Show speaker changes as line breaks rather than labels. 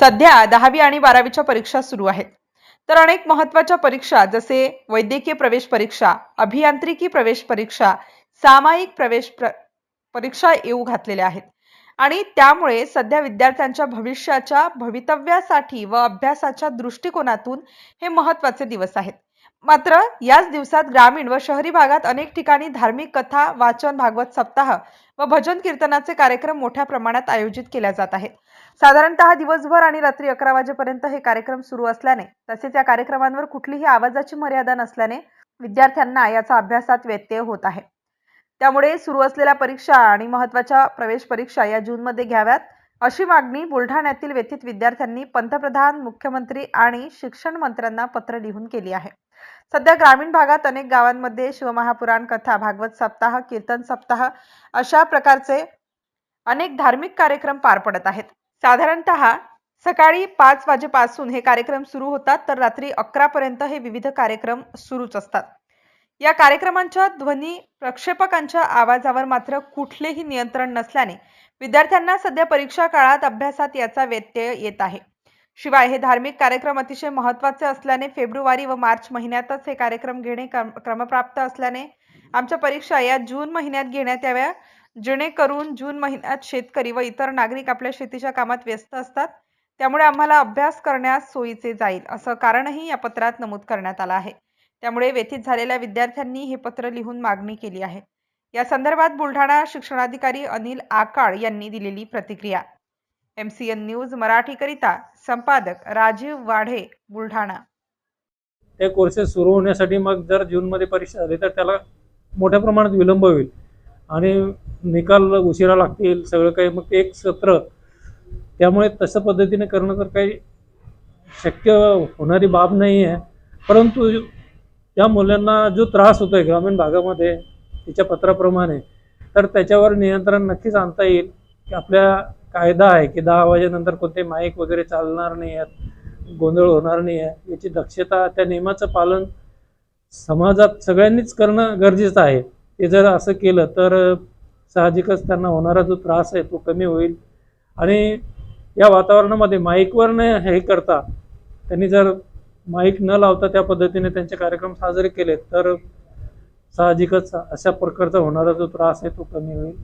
सध्या दहावी आणि बारावीच्या परीक्षा सुरू आहेत. तर अनेक महत्त्वाच्या परीक्षा जसे वैद्यकीय प्रवेश परीक्षा अभियांत्रिकी प्रवेश परीक्षा सामायिक प्रवेश प्र परीक्षा येऊ घातलेल्या आहेत. आणि त्यामुळे सध्या विद्यार्थ्यांच्या भविष्याच्या भवितव्यासाठी व अभ्यासाच्या दृष्टिकोनातून हे महत्त्वाचे दिवस आहेत. मात्र याच दिवसात ग्रामीण व शहरी भागात अनेक ठिकाणी धार्मिक कथा वाचन भागवत सप्ताह व भजन कीर्तनाचे कार्यक्रम मोठ्या प्रमाणात आयोजित केल्या जात आहेत. साधारणतः दिवसभर आणि रात्री अकरा वाजेपर्यंत हे कार्यक्रम सुरू असल्याने तसेच या कार्यक्रमांवर कुठलीही आवाजाची मर्यादा नसल्याने विद्यार्थ्यांना याचा अभ्यासात व्यत्यय होत आहे. त्यामुळे सुरू असलेल्या परीक्षा आणि महत्त्वाच्या प्रवेश परीक्षा या जूनमध्ये घ्याव्यात अशी मागणी बुलढाण्यातील व्यथित विद्यार्थ्यांनी पंतप्रधान मुख्यमंत्री आणि शिक्षण मंत्र्यांना पत्र लिहून केली आहे. सध्या ग्रामीण भागात अनेक गावांमध्ये शिवमहापुराण कथा भागवत सप्ताह कीर्तन सप्ताह अशा प्रकारचे अनेक धार्मिक कार्यक्रम पार पडत आहेत. साधारणतः सकाळी पाच वाजेपासून हे कार्यक्रम सुरू होतात तर रात्री अकरा पर्यंत हे विविध कार्यक्रम सुरूच असतात. या कार्यक्रमांच्या ध्वनी प्रक्षेपकांच्या आवाजावर मात्र कुठलेही नियंत्रण नसल्याने विद्यार्थ्यांना सध्या परीक्षा काळात अभ्यासात याचा व्यत्यय येत आहे. शिवाय हे धार्मिक कार्यक्रम अतिशय महत्त्वाचे असल्याने फेब्रुवारी व मार्च महिन्यातच हे कार्यक्रम घेणे क्रम- क्रमप्राप्त असल्याने आमच्या परीक्षा या जून महिन्यात घेण्यात याव्या जेणेकरून जून महिन्यात शेतकरी व इतर नागरिक आपल्या शेतीच्या कामात व्यस्त असतात. त्यामुळे आम्हाला अभ्यास करण्यास सोयीचे जाईल असं कारणही या पत्रात नमूद करण्यात आलं आहे. त्यामुळे व्यथित झालेल्या विद्यार्थ्यांनी हे पत्र लिहून मागणी केली आहे. या संदर्भात बुलढाणा शिक्षणाधिकारी अनिल आकाळ यांनी दिलेली प्रतिक्रिया. एम सी एन न्यूज मराठीकरिता संपादक राजीव वाढे बुलढाणा.
ते कोर्सेस सुरू होण्यासाठी मग जर जूनमध्ये परीक्षा झाली तर त्याला मोठ्या प्रमाणात विलंब होईल. आणि निकाल उशिरा लागतील सगळं काही. मग एक सत्र. त्यामुळे तसं पद्धतीने करणं तर काही शक्य होणारी बाब नाही आहे. परंतु त्या मुलांना जो त्रास होतो आहे ग्रामीण भागामध्ये तिच्या पत्राप्रमाणे तर त्याच्यावर नियंत्रण नक्कीच आणता येईल. की आपल्या कायदा आहे की दहा वाजेनंतर कोणते माईक वगैरे चालणार नाही आहेत गोंधळ होणार नाही आहे याची दक्षता त्या नियमाचं पालन समाजात सगळ्यांनीच करणं गरजेचं आहे. ते जर असं केलं तर साहजिकच त्यांना होणारा जो त्रास आहे तो कमी होईल. आणि या वातावरणामध्ये माईकवर न हे करता त्यांनी जर माईक न लावता त्या पद्धतीने त्यांचे कार्यक्रम साजरे केले तर साहजिकच अशा प्रकारचा होणारा जो त्रास आहे तो कमी होईल.